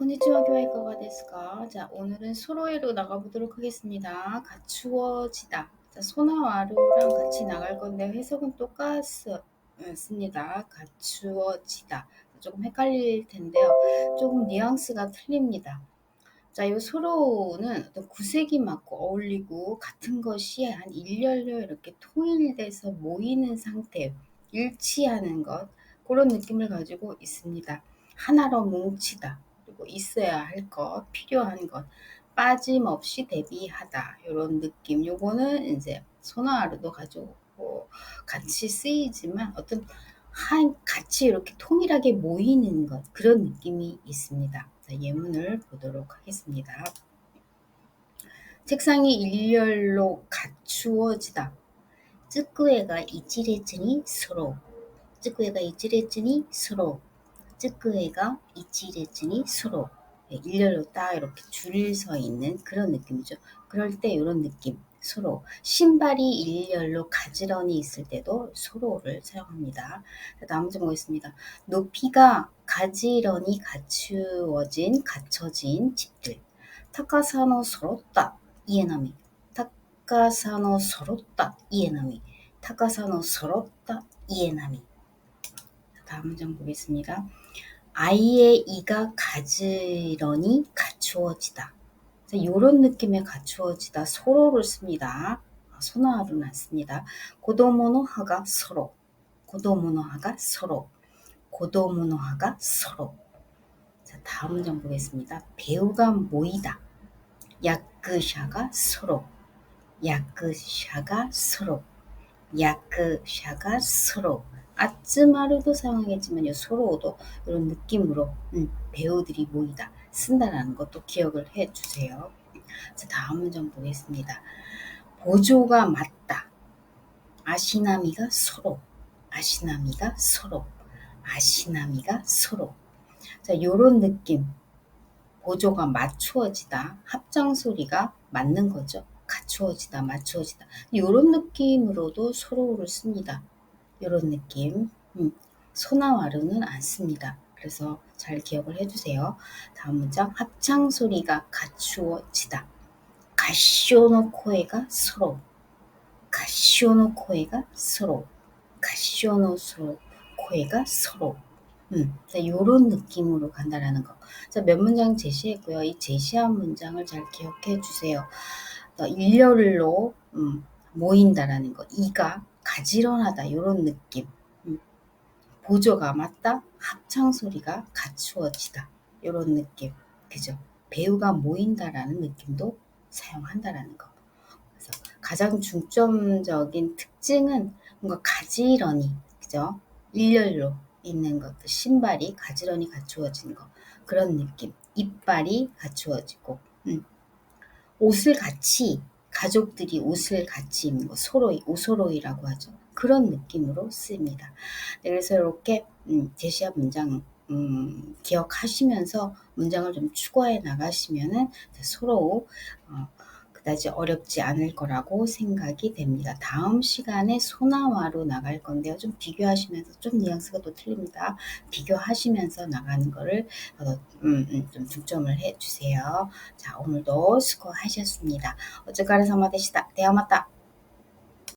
konnichiwa 교회가가 됐을까? 자, 오늘은 소로에로 나가보도록 하겠습니다. 갖추어지다. 자, 소나와루랑 같이 나갈 건데 해석은 똑같습니다. 갖추어지다. 조금 헷갈릴 텐데요. 조금 뉘앙스가 틀립니다. 자, 이 소로는 어떤 구색이 맞고 어울리고 같은 것이 한 일렬로 이렇게 통일돼서 모이는 상태, 일치하는 것, 그런 느낌을 가지고 있습니다. 하나로 뭉치다. 그리고 있어야 할 것, 필요한 것, 빠짐없이 대비하다. 이런 느낌. 요거는 이제 소나하루도 가지고 같이 쓰이지만 어떤 한 같이 이렇게 통일하게 모이는 것 그런 느낌이 있습니다. 자, 예문을 보도록 하겠습니다. 책상이 일렬로 갖추어지다. 쯔꾸에가 이치레즈니 서로. 쯔꾸에가 이치레즈니 서로. 쯔끄에가 이치레즈니 서로 네, 일렬로 딱 이렇게 줄서 있는 그런 느낌이죠. 그럴 때 이런 느낌 서로 신발이 일렬로 가지런히 있을 때도 서로를 사용합니다. 다음 점 보겠습니다. 높이가 가지런히 갖추어진 갖춰진 집들 타카사노 서로다 이에나미 타카사노 서로다 이에나미 타카사노 서로다 이에나미 다음 문장 보겠습니다. 아이의 이가 가지런히 갖추어지다. 이런 느낌의 갖추어지다 소로를 씁니다. 소나하루는 안 씁니다. 고도모노하가 서로 고도모노하가 서로 고도모노하가 서로 자, 다음 문장 보겠습니다. 배우가 모이다. 야크샤가 서로 야크샤가 서로 야크샤가 서로 아츠마루도 사용하겠지만요. 소로도 이런 느낌으로 음, 배우들이 모이다. 쓴다라는 것도 기억을 해주세요. 자, 다음 문장 보겠습니다. 보조가 맞다. 아시나미가 서로. 아시나미가 서로. 아시나미가 서로. 자 요런 느낌. 보조가 맞추어지다. 합장 소리가 맞는 거죠. 갖추어지다 맞추어지다. 요런 느낌으로도 서로를 씁니다 이런 느낌. 음, 소나와르는 안 씁니다. 그래서 잘 기억을 해주세요. 다음 문장 합창 소리가 갖추어지다. 가시오노 코에가 서로 가시오노 코에가 서로 가시오노 서로 코에가 서로 음, 이런 느낌으로 간다라는 거. 자, 몇 문장 제시했고요. 이 제시한 문장을 잘 기억해 주세요. 일렬로 음, 모인다라는 거. 이가 가지런하다 이런 느낌. 음. 보조가 맞다? 합창 소리가 갖추어지다 이런 느낌. 그죠? 배우가 모인다라는 느낌도 사용한다라는 거. 그래서 가장 중점적인 특징은 뭔가 가지런히 그죠? 일렬로 있는 것들 신발이 가지런히 갖추어진 거. 그런 느낌. 이빨이 갖추어지고 음. 옷을 같이 가족들이 옷을 같이 입는 거 소로이, 오소로이라고 하죠. 그런 느낌으로 씁니다. 네, 그래서 이렇게 음, 제시한 문장 음, 기억하시면서 문장을 좀 추가해 나가시면은 서로 어, 그다지 어렵지 않을 거라고 생각이 됩니다. 다음 시간에 소나와로 나갈 건데요. 좀 비교하시면서 좀 뉘앙스가 또 틀립니다. 비교하시면서 나가는 거를 어, 음, 음, 좀 중점을 해주세요. 자 오늘도 수고하셨습니다. 어쩌가르 사마 되시다. 대화 맞다.